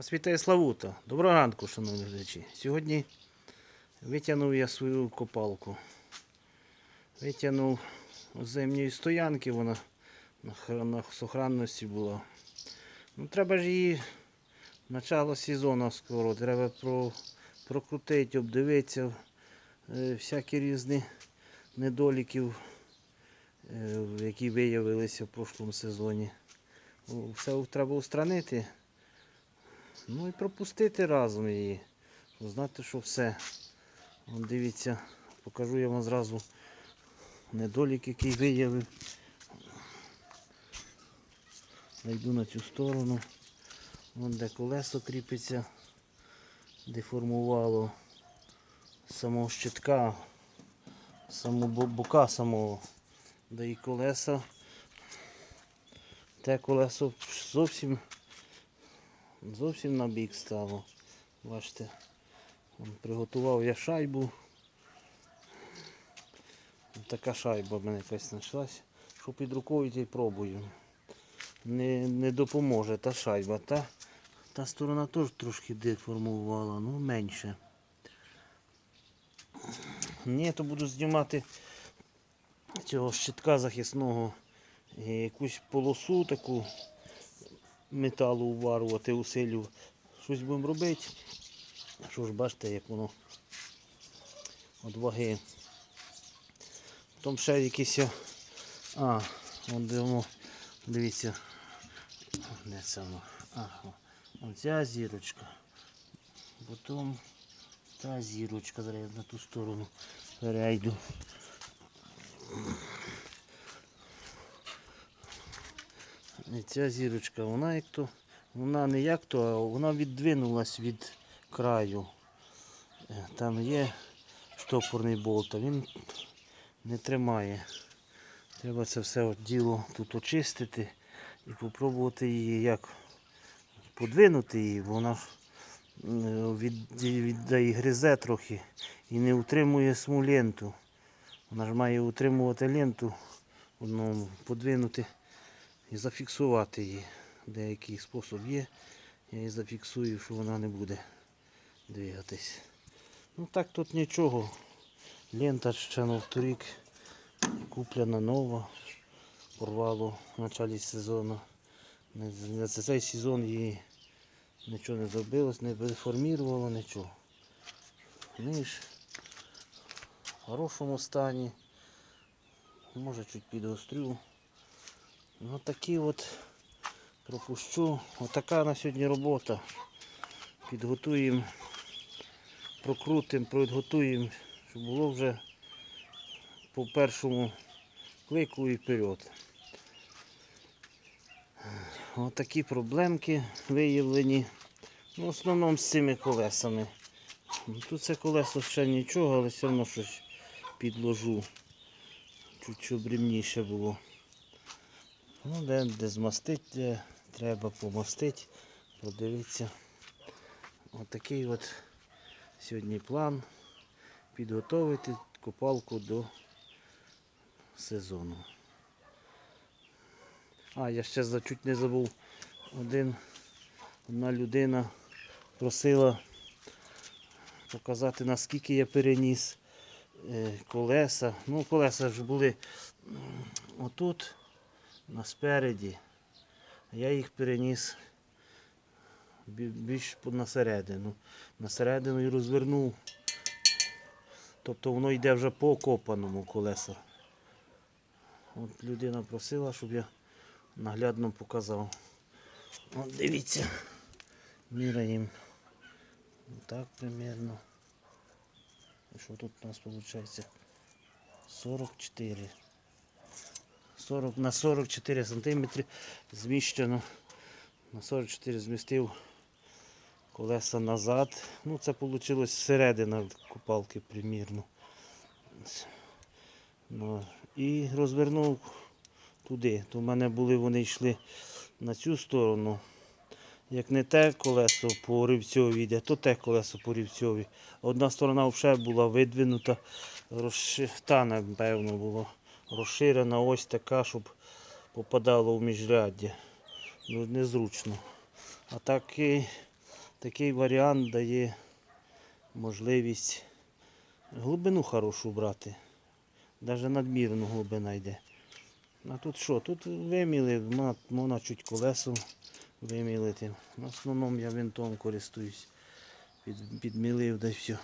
Вас вітає Славута. Доброго ранку, шановні глядачі. Сьогодні витягнув я свою копалку. Витягнув з зимньої стоянки, вона на, хр- сохранності була. Ну, треба ж її начало сезону скоро. Треба про, прокрутити, обдивитися е, всякі різні недоліків, е, які виявилися в прошлому сезоні. Все треба устранити. Ну і пропустити разом її. Знати, що все. Вон дивіться, покажу я вам зразу недолік, який виявив. Найду на цю сторону. Вон де колесо кріпиться, деформувало самого щитка, самого бока самого, де і колеса. Те колесо зовсім зовсім на бік стало. Бачите, приготував я шайбу. Така шайба в мене якась знайшлась. Що під рукою та пробую. Не, не допоможе та шайба. Та, та сторона теж трошки деформувала, ну менше. Ні, то буду знімати цього щитка захисного якусь полосу таку металу уварувати, усилю. Щось будемо робити. Що ж, бачите, як воно від ваги. Потім ще якісь. А, от дивимо, дивіться. Де це воно? А, о, оця зірочка. Потім та зірочка, зараз на ту сторону перейду. І ця зірочка, вона як то, вона не як то, а вона віддвинулась від краю. Е, Там є штопорний болт, а він не тримає. Треба це все діло тут очистити і спробувати її як подвинути її, бо вона е, від, віддає гризе трохи і не утримує саму ленту. Вона ж має утримувати ленту, одному подвинути і зафіксувати її. Деякий спосіб є. Я її зафіксую, що вона не буде двигатись. Ну так тут нічого. Лента ще на куплена нова. Порвало в початку сезону. За цей сезон її нічого не зробилось, не деформірувало, нічого. Ніж в хорошому стані. Може чуть підгострю. Ну такі от пропущу. Отака на сьогодні робота. Підготуємо, прокрутимо, підготуємо, щоб було вже по першому клику і вперед. Отакі проблемки виявлені. Ну, в основному з цими колесами. Тут це колесо ще нічого, але все одно щось підложу. Чуть-чуть рівніше було. Ну, де, де змастити, де треба помастити, подивитися. Отакий от сьогодні план підготовити копалку до сезону. А, я ще чуть не забув. Один, одна людина просила показати наскільки я переніс е, колеса. Ну, колеса ж були отут на спереді. а Я їх переніс більш на середину. На середину і розвернув. Тобто воно йде вже по окопаному колеса. От людина просила, щоб я наглядно показав. От дивіться. Міряємо. Так примерно. Що тут у нас виходить? 44. 40 на 44 сантиметри зміщено. На 44 змістив колеса назад. Ну це вийшло середина купалки примірно. Ну, і розвернув туди. То в мене були, вони йшли на цю сторону. Як не те колесо по рівцьові йде, то те колесо по рівцьові. Одна сторона вже була видвинута, розши... та, напевно, було розширена ось така, щоб попадало в міжряддя. Ну, незручно. А так і Такий варіант дає можливість глибину хорошу брати. Навіть надмірну глибина йде. А тут що? Тут виміли, можна чуть колесом вимілити. В основному я винтом користуюсь. Під, підмілив да все.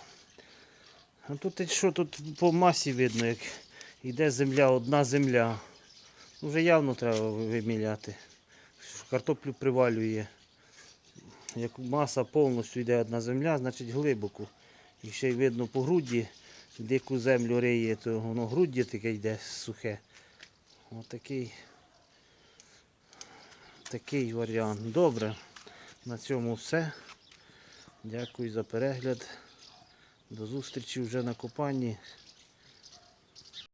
А тут що, тут по масі видно, як йде земля, одна земля. Вже явно треба виміляти. Картоплю привалює. Як маса повністю йде одна земля, значить глибоко. І ще й видно по груді, дику землю риє, то воно груддя таке йде сухе. Отакий такий варіант. Добре. На цьому все. Дякую за перегляд. До зустрічі вже на копанні.